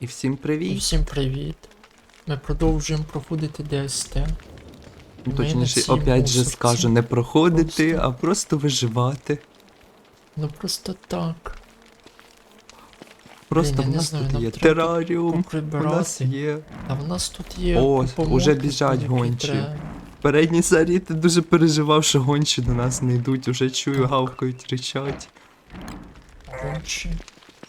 І всім І привіт. всім привіт. Ми продовжуємо проходити ДСТ. Ну, ми Точніше, опять же скажу, не проходити, Просто. а просто виживати. Ну просто так. Просто Блін, я в нас знаю, тут є тераріум, у нас є. А в нас тут є. О, уже біжать гончі. треба. Передній серії ти дуже переживав, що гончі до нас не йдуть, уже чую, гавкають, ричать. Гончі.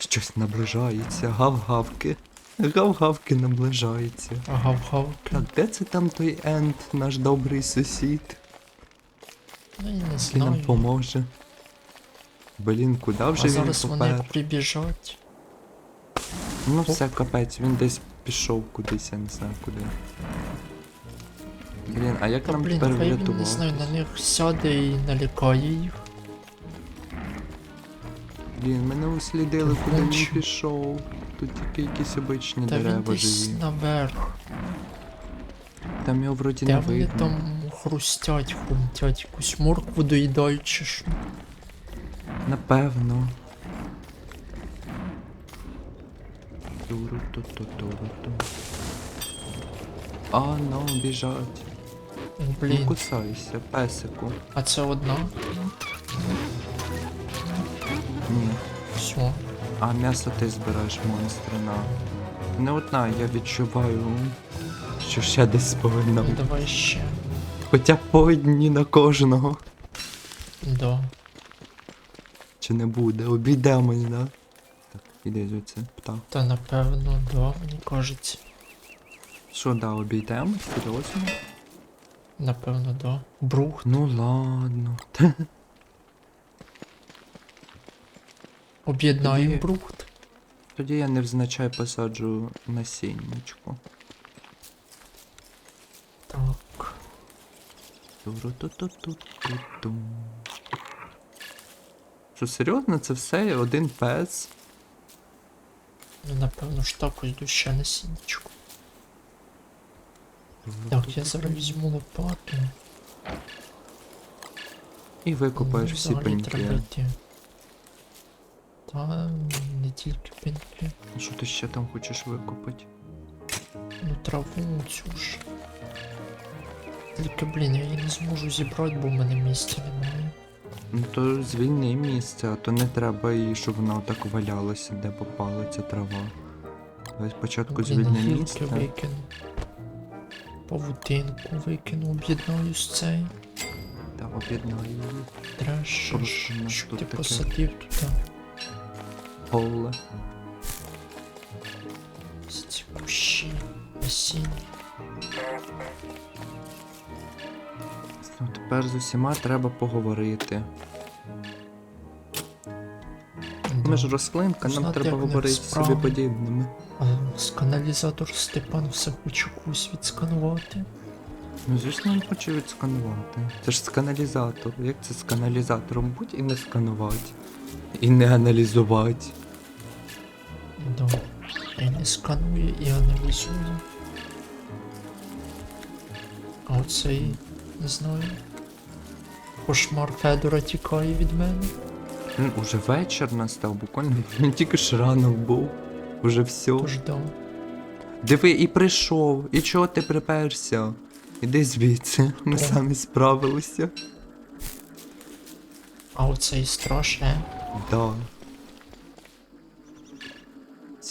Щось наближається, гав-гавки. Гав-гавки наближаються. Гав-гавки. Так, де це там той Енд, наш добрий сусід, Ну я не який нам знаю. поможе? Блін, куди вже А він зараз вони прибіжать. Ну все, капець, він десь пішов кудись, я не знаю куди. Блін, а як Та нам блін, тепер хай він не врятувати? знаю, на них сяде і налякає їх. Блін, мене услідили, куди він Гончі. пішов. Тут тільки якісь обичні Та він дерева десь живі. наверх. Там його вроді Де не вони видно. там хрустять, хрумтять, якусь моркву доїдають чи що? Напевно. Туру-ту-ту-туру-ту. А, ну, біжать. О, Не Блін, кусайся, песику. а це одна? А м'ясо ти збираєш монстри на. Не одна, я відчуваю, що ще десь повинна бути. давай ще. Хоча по одній на кожного. Да. Чи не буде? Обійдемо, да? Так, іди звідси, птах. Та напевно, да, мені кажеться. Що, да, обійдемо? Серйозно? Напевно, да. Брух. Ну ладно. Об'єднаємо Тоді- брухт. Тоді я невзначай посаджу насіннячко. Так. Туру-ту-ту-ту-ту-ту. Що, серйозно, це все один пес? Ну напевно ж так ось ще на сінечку. Так, я зараз візьму лопату. І викопаєш Ну, всі взагалі пеньки. треба йти. Та не тільки пеньки. Що ти ще там хочеш викопати? Ну траву цю ж. Тільки, блін, я її не зможу зібрати, бо в мене місця немає. Ну то звільни місце, а то не треба їй, щоб вона так валялася, де попала ця трава. Давай спочатку звільни місце. викину. Павутинку викину, об'єднаю з цей. Та об'єднай її. Треш, що ти таке. посадив тут. Поле. Ці кущі, насіння. Ну, тепер з усіма треба поговорити. Ми ж рослинка, нам Знати, треба як в них говорити з собі подібними. А сканалізатор Степан все хоче когось відсканувати. Ну, звісно, він хоче відсканувати. Це ж сканалізатор. Як це з каналізатором? Будь і не сканувати. І не аналізувати. Да. І не сканує і аналізує. А оцей, не знаю. Кошмар Федора тікає від мене. Ну, уже вечір настав, буквально він тільки ж ранок був. Уже все. Тож. Диви, і прийшов. І чого ти приперся? Іди звідси, ми О. самі справилися. А оцей страшне. Да.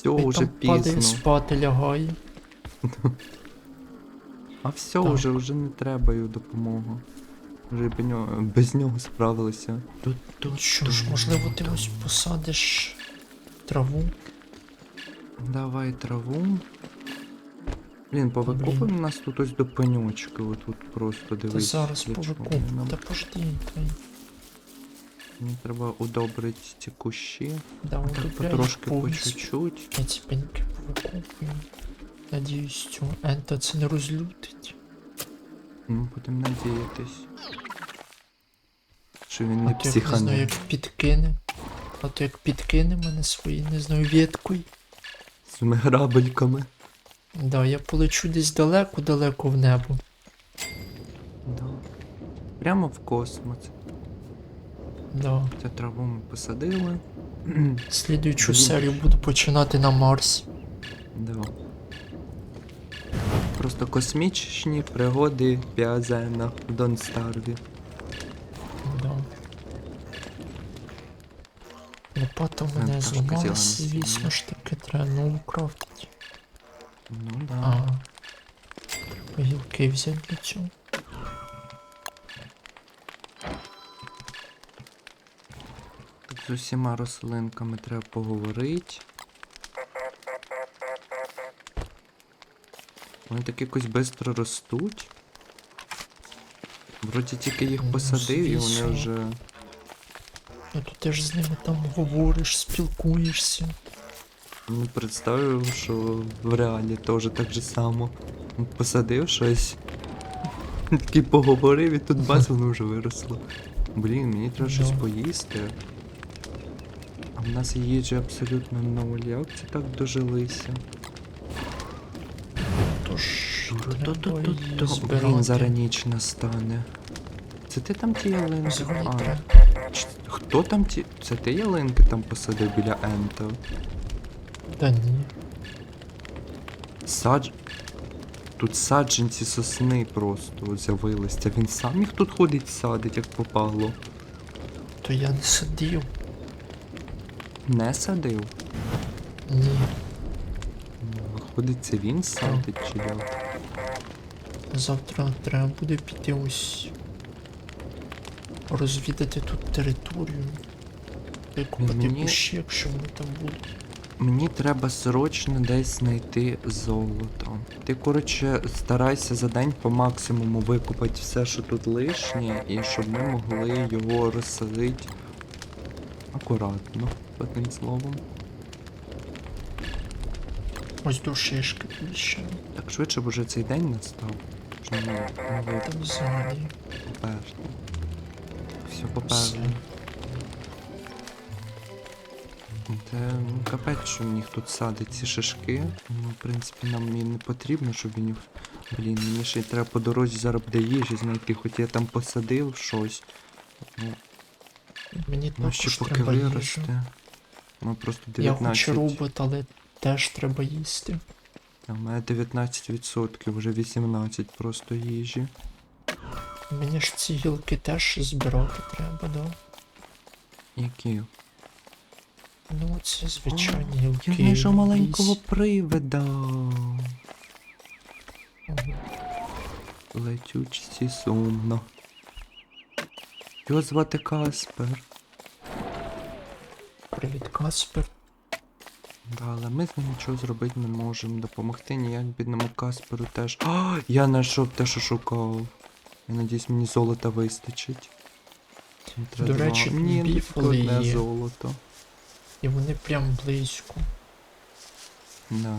Все, Він уже там падає пізно. спати лягає. А все, Так. вже, вже не треба його допомогу. Вже без нього, без нього справилися. Тут, тут, Що ж, можливо, ти ось посадиш траву. Давай траву. Блін, повикопуємо у нас тут ось до пеньочки, отут просто Та дивись. зараз для чого повикуп. нам. Та пожди, та й Мені треба удобрити ці кущі. да, Так, потрошки по чуть-чуть. Я ці пеньки повикупую. Надіюсь, цього ента це не розлютить. Ну, будемо надіятись. Що він А не то як не знаю, як підкине. А то як підкине мене свої, не знаю, веткою. З грабельками. Да, я полечу десь далеко-далеко в небо. Да. Прямо в космос. Да. Цю траву ми посадили. Слідуючу серію буду починати на Марсі. Да. Просто космічні пригоди Піазена в Донстарві. Да. Лопата в мене зламалася, звісно ж таки, треба нову крафтити. Ну да. А. Гілки взяти для цього. З усіма рослинками треба поговорити. Вони так якось швидко ростуть. Вроді тільки їх Ну, посадив і вони вже. Ну то ти ж з ними там говориш, спілкуєшся. Ну, представив, що в реалі теж так же само. Посадив щось. Такий поговорив і тут бац, воно вже виросло. Блін, мені треба щось поїсти. А в нас їжі абсолютно нуль. Як це так дожилися? Тож. Блін, зараз ніч настане. Це ти там ті ялинки? А, ч- хто там ті. Це ти ялинки там посадив біля Ента? Та ні. Садж... Тут саджанці сосни просто з'явилися. Він сам їх тут ходить садить, як попало. То я не сидів. Не садив. Ні. Виходить, це він садить чи як? Завтра треба буде піти ось розвідати тут територію. Викупати Мені- кущі, якщо вони там будуть. Мені треба срочно десь знайти золото. Ти, коротше, старайся за день по максимуму викупати все, що тут лишнє, і щоб ми могли його розсадити акуратно, одним словом. Ось до шишки тут. Так швидше б уже цей день настав. Що ми могли Там взагалі. поперти. Все поперли. Це ну, капець, що він їх тут садить ці шишки. Ну, в принципі, нам і не потрібно, щоб він. Блін, мені ще й треба по дорозі зараз буде їжі знайти, хоч я там посадив щось. Ну, Мені ну ще поки треба виросте. Ми просто Я хочу робот, але теж треба їсти. А в мене 19%, вже 18 просто їжі. Мені ж ці гілки теж збирати треба, да? Які? Ну, ці звичайні Я гілки. знайшов маленького привида. Ага. Летючці сумно. Його звати Каспер. Привіт, Каспер. Да, але ми з ним нічого зробити не можемо. Допомогти ніяк бідному Касперу теж. А, я знайшов те, що шукав. Я надіюсь, мені золота вистачить. До речі, Ні, одне золото. І вони прям близько. Да.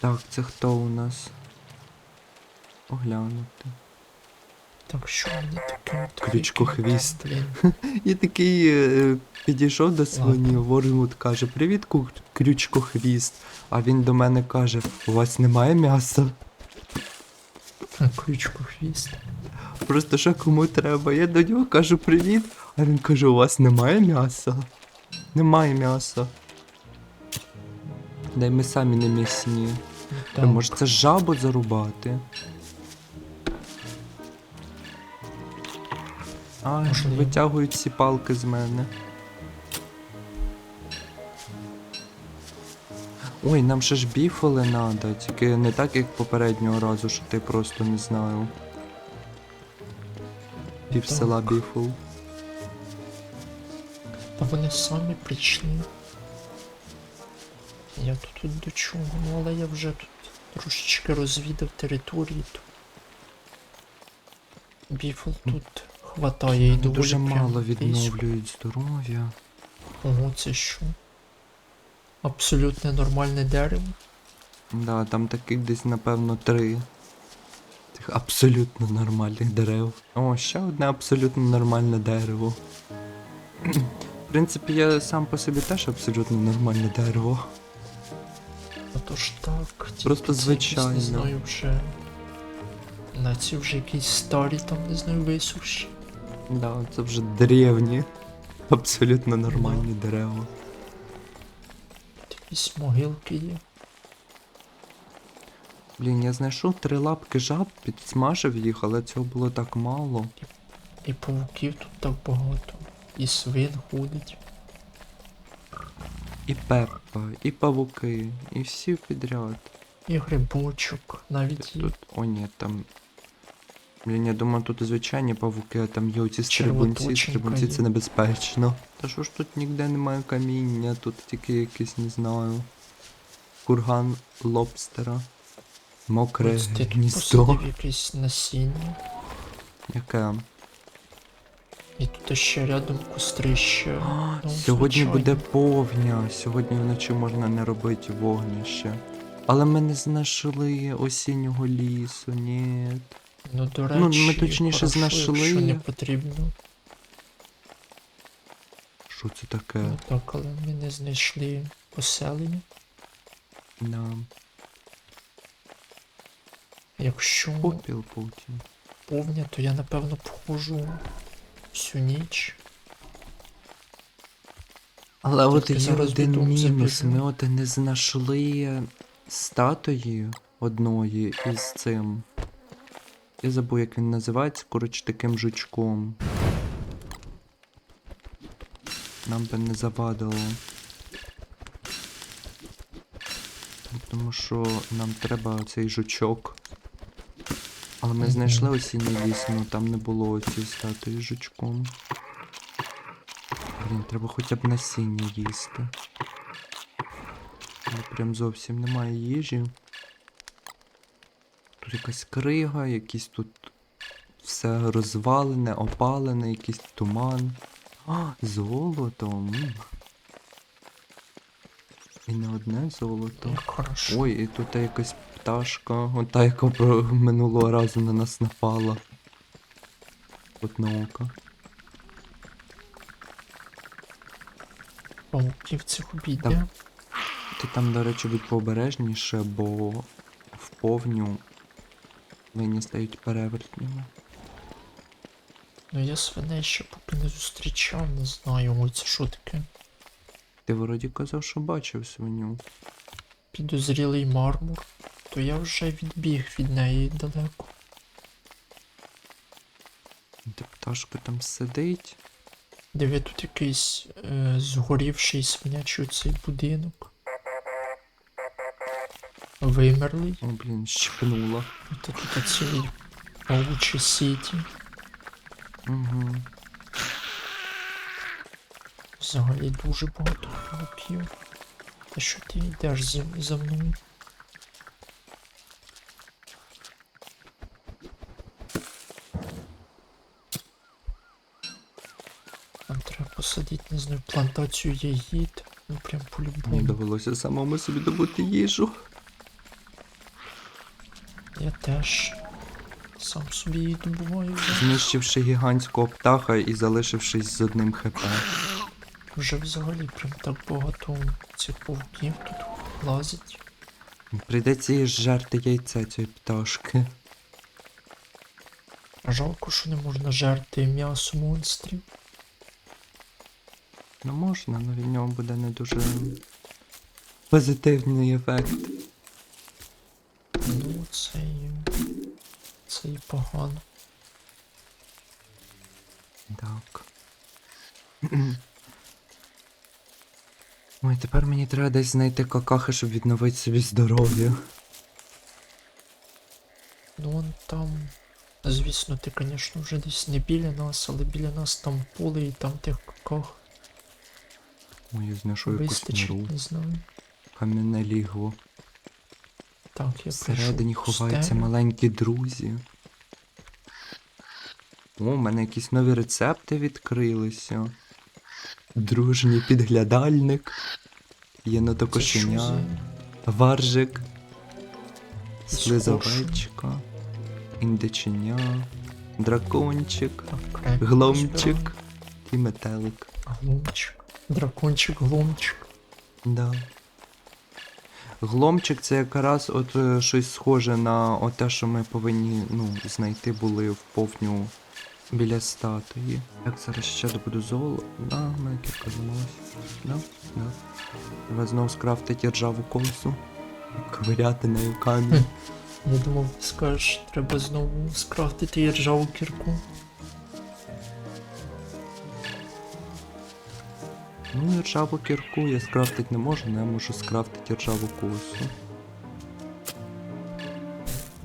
Так, це хто у нас? Оглянути. Так що вони таке Крючкохвіст. Я такий е, підійшов до свині, Ворнвуд каже: Привіт, ку- крючкохвіст. А він до мене каже: у вас немає м'яса? Крючкохвіст. Просто що кому треба. Я до нього кажу привіт, а він каже, у вас немає м'яса? Немає м'яса. Дай ми самі не м'ясні. Так. Може це жабу зарубати? Ай, витягують ці палки з мене. Ой, нам ще ж біфоли надо, тільки не так, як попереднього разу, що ти просто не знаю. Пів села біфол. Та вони самі прийшли. Я тут, до чого, ну але я вже тут трошечки розвідав території. То... Біфл тут хватає і доволі дуже мало відновлюють здоров'я. Ого, це що? Абсолютно нормальне дерево. Да, там таких десь, напевно, три. Тих абсолютно нормальних дерев. О, ще одне абсолютно нормальне дерево. В принципі, я сам по собі теж абсолютно нормальне дерево. Отож так. Просто звичайно. Не знаю вже. На ці вже якісь старі там, не знаю, висуші. Да, це вже древні. Абсолютно нормальні дерева. якісь могилки є. Блін, я знайшов три лапки жаб, підсмажив їх, але цього було так мало. І павуків тут так багато. І свин ходить. І пеппа, і павуки, і всі підряд. І грибочок навіть. Тут, о ні, там. Блін, я думаю, тут звичайні павуки, а там є оці стрибунці, стрибунці це небезпечно. Та що ж тут ніде немає каміння, тут тільки якийсь, не знаю. Курган лобстера. Мокре Ось ти тут гніздо. посадив якесь насіння. Яке? І тут ще рядом кострище. А, Ну, Сьогодні звичайно. буде повня. Сьогодні вночі можна не робити вогнище. Але ми не знайшли осіннього лісу, ні. Ну, до Ну, речі, ми точніше хорошо, знайшли. Якщо не потрібно. Що це таке? Ну так, але ми не знайшли поселення. Да. Якщо Попіл потім. повня, то я напевно походжу всю ніч. Але от є один мінус. Ми от не знайшли статуї одної із цим. Я забув, як він називається, коротше, таким жучком. Нам би не завадило. Тому що нам треба цей жучок. Але ми знайшли осінній ліс, ну там не було цієї статуї з жучком. Блін, треба хоча б насіння їсти. Але прям зовсім немає їжі. Тут якась крига, якісь тут все розвалене, опалене, якийсь туман. А, золото. м. І не одне золото. Як хорошо. Ой, і тут якась пташка, ота, яка минулого разу на нас напала. Одна ока. Пауків цих обійде. Ти там, до речі, будь пообережніше, бо в повню винні стають перевертнями. Ну я свиней ще поки не зустрічав, не знаю, ой, це що таке. Ти вроді казав, що бачив свиню. Підозрілий мармур. То я вже відбіг від неї далеко. Та пташка там сидить. Диви, тут якийсь е, згорівший свинячий цей будинок. Вимерлий. О, блін, щепнула. Та тут цілий паучий сіті. Угу. Взагалі дуже багато пауків. Та що ти йдеш за, за мною? Нам треба посадити, не знаю, плантацію ягід. Ну прям Мені по-любому. довелося самому собі добути їжу. Я теж сам собі її добуваю. Знищивши гігантського птаха і залишившись з одним хп. Вже взагалі прям так багато цих пауків тут лазить. Прийдеться їй жерти яйце цієї пташки. Жалко, що не можна жерти м'ясо монстрів. Ну можна, але від нього буде не дуже позитивний ефект. Ну, це і... Це і погано. Так. Ой, тепер мені треба десь знайти какахи, щоб відновити собі здоров'я. Ну вон там. Звісно, ти, звісно, вже десь не біля нас, але біля нас там поле і там тих каках Ой, я знайшов якусь вистачить, не знаю. Кам'яне лігво. Так, я Всередині прийшов ховаються стелю. маленькі друзі. О, у мене якісь нові рецепти відкрилися. Дружній підглядальник. Єнотокошеня. Варжик. Слизовечка. Індиченя. Дракончик. Гломчик. І метелик. Гломчик. Дракончик, гломчик. Да. Гломчик це якраз от е, щось схоже на те, що ми повинні ну, знайти були в повню Біля статуї. Як зараз ще добуду золо. Да, мене кілька зламалась. Да, да. Треба знову скрафтити ржаву косу. Ковиряти нею камінь. Я думав, скажеш, треба знову скрафтити ржаву кірку. Ну, і ржаву кірку я скрафтити не можу, але я можу скрафтити ржаву косу.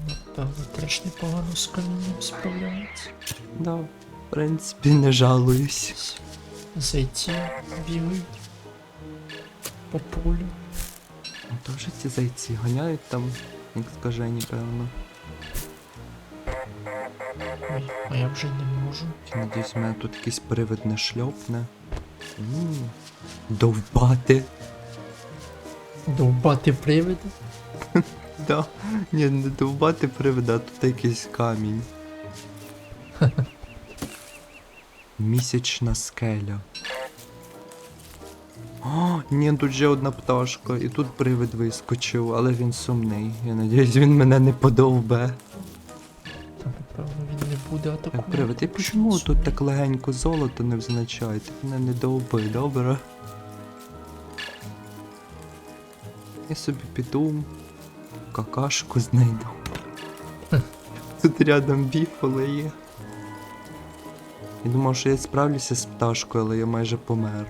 Напевно, теж непогано з камінням справляється. Да, в принципі, не жалуюсь. Зайці бігають по полю. Ну, то вже ці зайці ганяють там, як скажені, певно. Ой, а я вже не можу. Я надіюсь, мене тут якийсь привид не шльопне. Довбати. Довбати привиди. Да. Ні, не довбати привида, а тут якийсь камінь. Місячна скеля. О, ні, тут ще одна пташка, і тут привид вискочив, але він сумний. Я надіюсь, він мене не подовбе. Буде Так, атакувати. привид, і чому тут так легенько золото не взначає? Ти мене не довби, добре? Я собі піду, какашку знайду. Тут рядом біфоли є. Я думав, що я справлюся з пташкою, але я майже помер.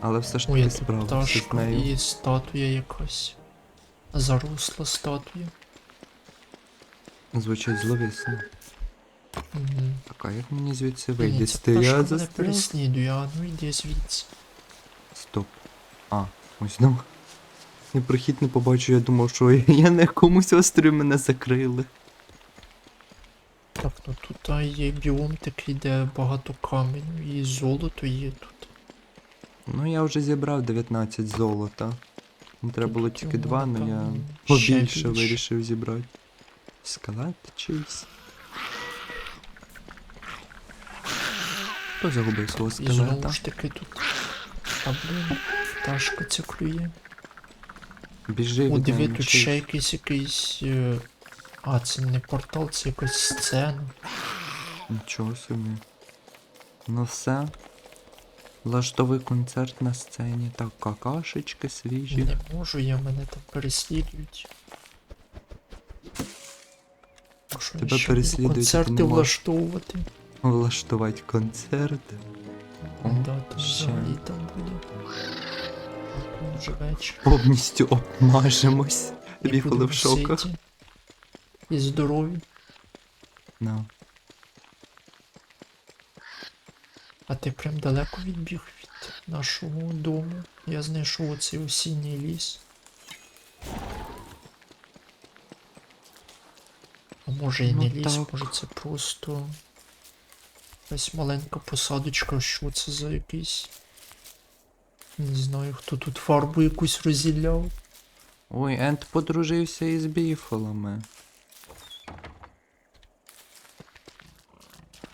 Але все ж таки справився з нею. і статуя якась. Заросла статуя. Звучить зловісно. Так, а як мені звідси Ні, вийти? ця Я пташка мене переслідує, а ну йди звідси. Стоп. А, ось ну. Я прохід не побачу, я думав, що я на якомусь острові мене закрили. Так, ну тут а, є біом такий, де багато каменю і золото є тут. Ну я вже зібрав 19 золота. Ну, Треба було тільки йому, два, але я побільше вирішив зібрати. Скелет чийсь. Хто загубив свого І знову ж таки тут. А блін, пташка ця клює. Біжи О, від диви, неї, тут ще якийсь якийсь. е, А, це не портал, це якась сцена. Нічого собі. Ну все. Влаштовий концерт на сцені. Так, какашечки свіжі. Не можу, я мене там переслідують. А що Тебе ще буду переслідують, концерти ти не влаштовувати. Влаштувати концерт. О, Да, там ще. взагалі буде. А Вже вечір. Повністю обмажемось. І будемо в шоках. ситі І здорові. На. А ти прям далеко відбіг від нашого дому. Я знайшов оцей осінній ліс. А може і Ну не ліс, так. може це просто якась маленька посадочка, що це за якийсь. Не знаю, хто тут фарбу якусь розділяв. Ой, Ент подружився із біфолами.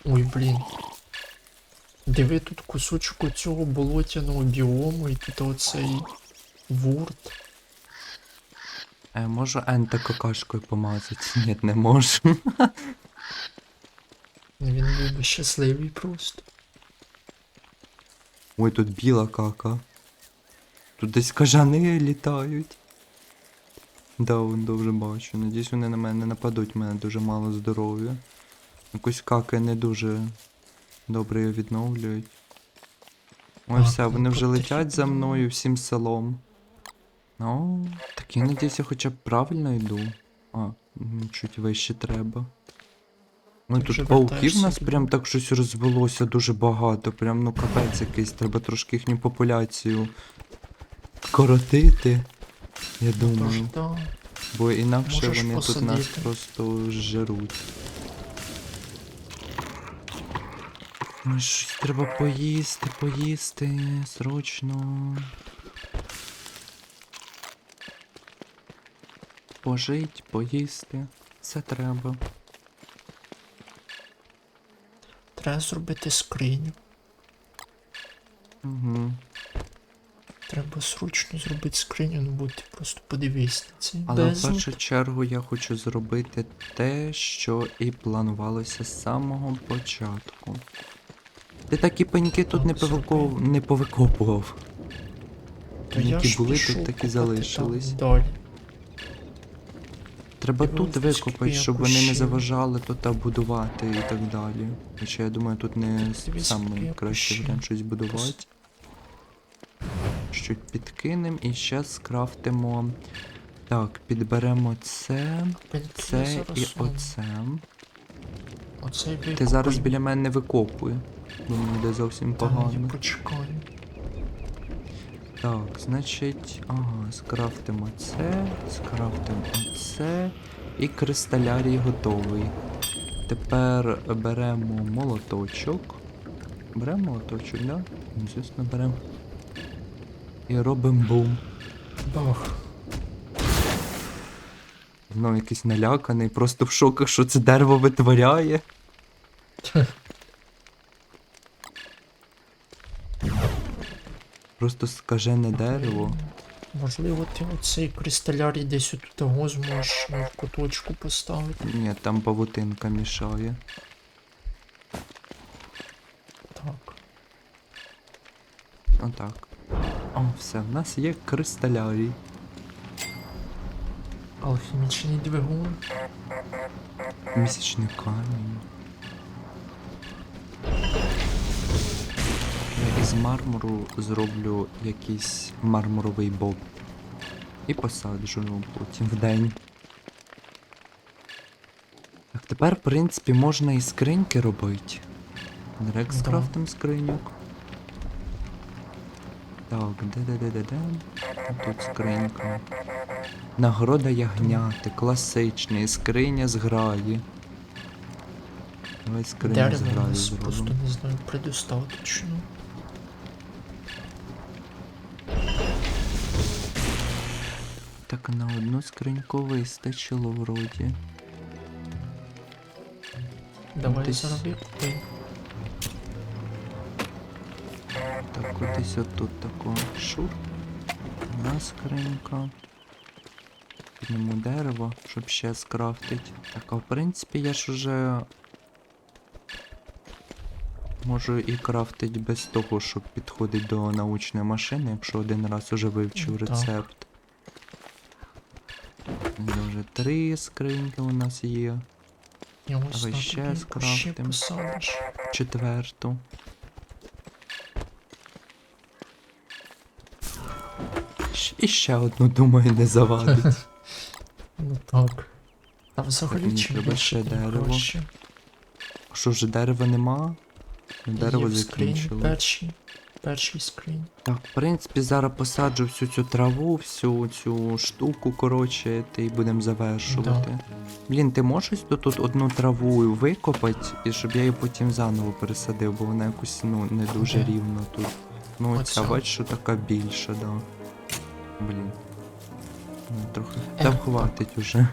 Ой, блін. Диви тут кусочок цього болотяного біому і тут оцей вурт. Е, можу Ента какашкою помазати? Ні, не можу. Він був би щасливий просто. Ой, тут біла кака. Тут десь кажани літають. Да, вон добре бачу. Надіюсь, вони на мене нападуть, в мене дуже мало здоров'я. Якось каки не дуже добре його відновлюють. Ой, все, ну, вони вже летять за мною всім селом. Ну, так я надіюсь, я хоча б правильно йду. А, чуть вище треба. Ну Ти вже тут пауків вертаєшся нас туди? прям так щось розвелося дуже багато. Прям ну капець якийсь, треба трошки їхню популяцію коротити. Я Тож думаю. да. Бо інакше можеш вони тут нас посадити. просто жируть. Ну, щось треба поїсти, поїсти, срочно. Пожить, поїсти. Все треба. Треба зробити скриню. Угу. треба срочно зробити скриню, ну ти просто подивись на цей Але в першу чергу я хочу зробити те, що і планувалося з самого початку. Ти такі пеньки тут Так, не, повиков... не повикопував. То які були, тут такі залишились. там Далі. Треба тут викопати, щоб вони не заважали тут будувати і так далі. Хоча я думаю, тут не кращий кущів. варіант щось будувати. Щось підкинемо і ще скрафтимо. Так, підберемо це, це і оце. Ти зараз біля мене не викопуй, бо мені йде зовсім погано. Так, значить, ага, скрафтимо це, скрафтимо оце. І кристалярій готовий. Тепер беремо молоточок. Беремо молоточок, да? Ну, Звісно, беремо. І робимо бум. Бах. Знову якийсь наляканий, просто в шоках, що це дерево витворяє. Просто скажене дерево. Можливо, ти оцей кристалярій десь отут того зможеш в куточку поставити. Ні, там павутинка мішає. Так. Отак. О, все, в нас є кристалярій. Алхімічний двигун. Місячний камінь. Із мармуру зроблю якийсь мармуровий боб. І посаджу його потім в день. Так, тепер, в принципі, можна і скриньки робити. Директ Да. скрафтим скриньок. Так, де-де-де-де-де. Тут скринька. Нагорода ягняти, класичний, скриня з граї. Давай скриню з граї просто не знаю, предостаточно. Так на одну скриньку вистачило вроді. Давай Десь- зароби. Так, кудись отут тако шур. Одна скринька. Підніму дерево, щоб ще скрафтить. Так, а в принципі я ж уже можу і крафтить без того, щоб підходить до научної машини, якщо один раз уже вивчив так. рецепт. Вже три скриньки у нас є. І ось Давай ще скрафтим. Четверту. І ще одну, думаю, не завадить. Ну так. Та взагалі чим треба ще дерево. А Що вже дерева нема? Ну, Дерево закінчило. Перший скринь. Так, в принципі, зараз посаджу всю цю траву, всю цю штуку, коротше, й будемо завершувати. Блін, ти можеш то тут одну траву викопати, і щоб я її потім заново пересадив, бо вона якось ну не дуже Де? рівно тут. Ну, Оця. ця бач, що така більша, да. Блін. Ну, трохи. Е, Та так. хватить уже.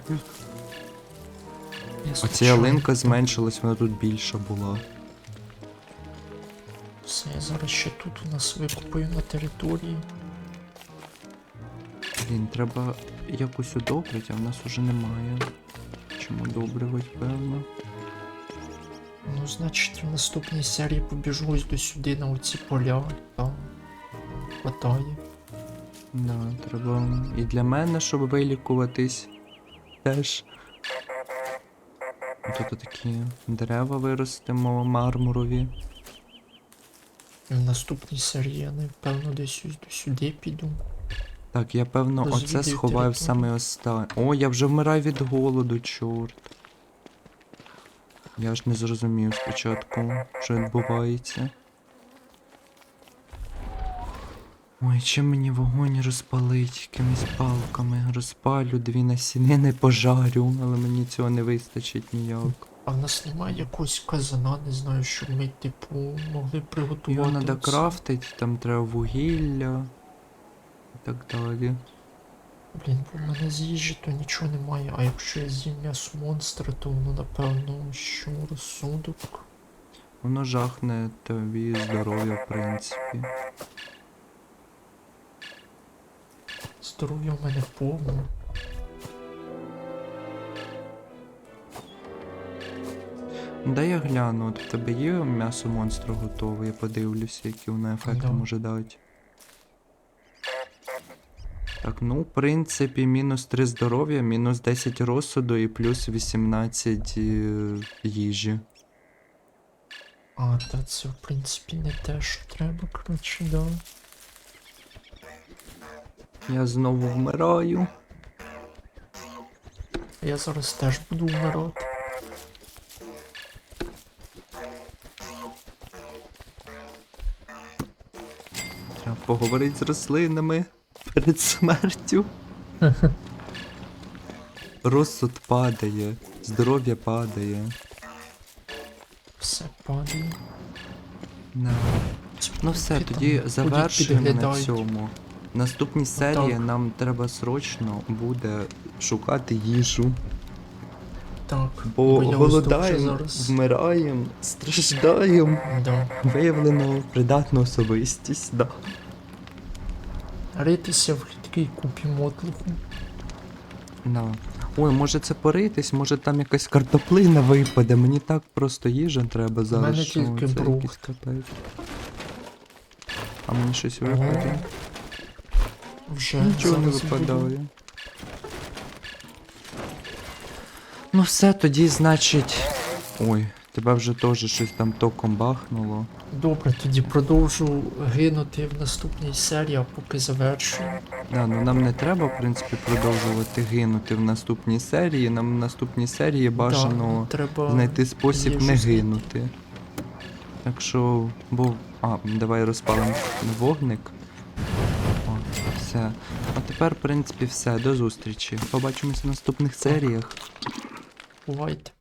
Я Оця ялинка зменшилась, вона тут більша була. Все, я зараз ще тут у нас викупаю на території. Блін, треба якось удобрити, а в нас уже немає. Чому удобрювати, певно. Ну, значить, в наступній серії побіжу ось до сюди на оці поля, там хватає. Да, треба і для мене, щоб вилікуватись. Теж. Тут такі дерева виростимо мармурові. В наступній серії я напевно десь до сюди піду. Так, я певно оце сховаю в територію. саме останнє. О, я вже вмираю від голоду, чорт. Я ж не зрозумів спочатку, що відбувається. Ой, чим мені вогонь розпалить? Якимись палками. Розпалю дві насінини пожарю, але мені цього не вистачить ніяк. А в нас немає якогось казана, не знаю, щоб ми, типу, могли приготувати. Його треба оце. крафтити, там треба вугілля і так далі. Блін, бо в мене з їжі то нічого немає, а якщо я з'їм м'ясо монстра, то воно напевно що розсудок. Воно жахне тобі здоров'я, в принципі. Здоров'я в мене повно. Дай я гляну, от в тебе є м'ясо монстра готове, я подивлюся, які воно ефекти Да. може дати. Так, ну, в принципі, мінус 3 здоров'я, мінус 10 розсуду і плюс 18 е, їжі. А, та це в принципі не те, що треба, коротше, да. Я знову вмираю. Я зараз теж буду вмирати. Треба поговорити з рослинами перед смертю. Розсуд падає, здоров'я падає. Все падає. Да. Ну все, тоді там завершуємо на цьому. В наступній серії так. нам треба срочно буде шукати їжу. Так, Бо голодаємо, вмираємо, страждаємо. Да. Виявлено придатну особистість, да. Ритися в такій купі мотлуху. да. Ой, може це поритись, може там якась картоплина випаде. Мені так просто їжа треба зараз. мене що тільки це брухт. якийсь капець. А мені щось випаде? Вже Нічого не зараз буду. випадає. Ну все, тоді, значить. Ой, тебе вже теж щось там током бахнуло. Добре, тоді продовжу гинути в наступній серії, а поки завершую. Да, ну нам не треба, в принципі, продовжувати гинути в наступній серії. Нам в наступній серії бажано Да, треба знайти спосіб не знайти. гинути. Так що, бо. А, давай розпалимо вогник. О, все. А тепер, в принципі, все. До зустрічі. Побачимось в наступних серіях. Бувайте.